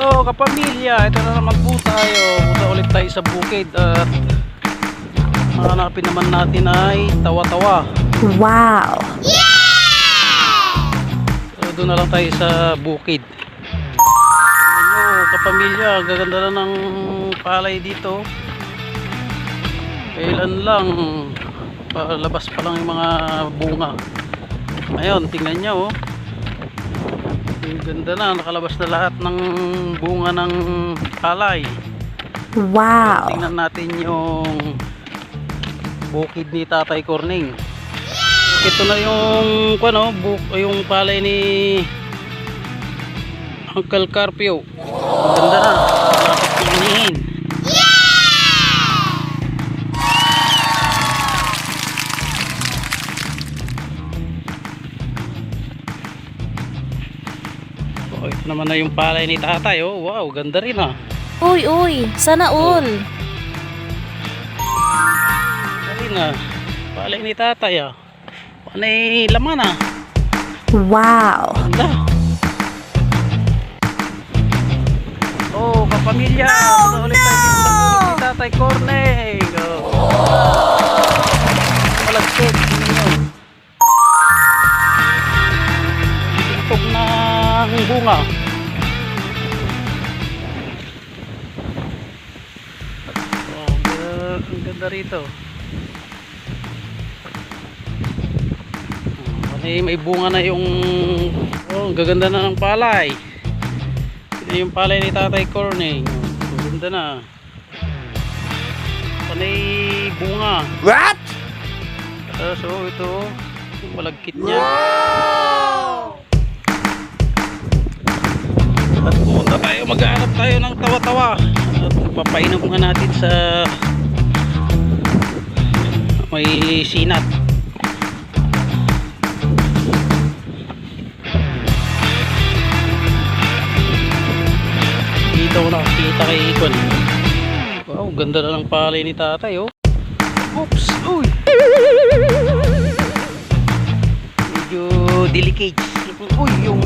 So kapamilya, ito na naman po tayo. Punta ulit tayo sa bukid at hanapin naman natin ay tawa-tawa. Wow! So doon na lang tayo sa bukid. Ano, kapamilya, gaganda na ng palay dito. Kailan lang, palabas pa lang yung mga bunga. Ayun, tingnan nyo oh. Ang ganda na, nakalabas na lahat ng bunga ng palay. Wow! Tingnan natin yung bukid ni Tatay Corning. Ito na yung ano, buk, yung palay ni Uncle Carpio. Ganda na. Malapit Oh, ito naman na yung palay ni tatay. Oh, wow, ganda rin ah. Uy, uy! Sana all! Ayun na. Palay ni tatay ah. Panay laman ah. Wow! Ganda. Oh, kapamilya. No, ulit tayo ni tatay Corneg. Oh. Malagkit. Ng bunga. Oh, ang ganda- ang ganda rito. May, may bunga na yung oh, ang gaganda na ng palay. Ito yung palay ni Tatay Corning. Oh, ang ganda na. Panay bunga. What? Uh, so ito yung malagkit niya. Tayo ng tawa-tawa. At papainom nga natin sa may sinat. Dito ko nakakita kay Ikon. Wow, ganda na ng palay ni tatay oh. Oops! Uy! Medyo delicate. Uy, yung...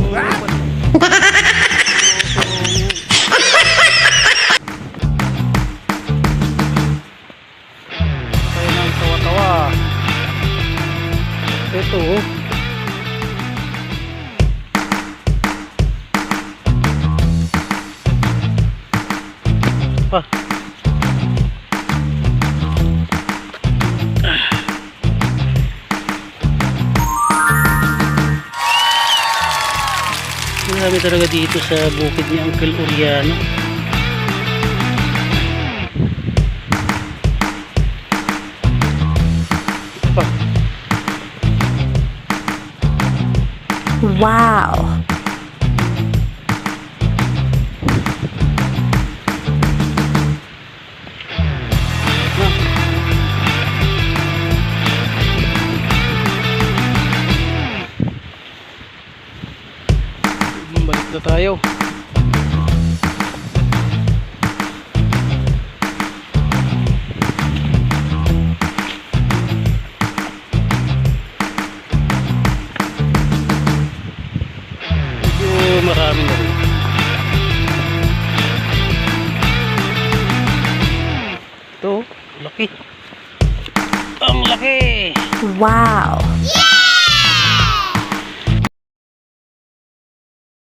Ito oh. Pa. Marami talaga dito sa bukid ni Uncle Uriano. Wow! Balik na tayo. Medyo marami na rin. Ito, laki. Ang laki! Wow!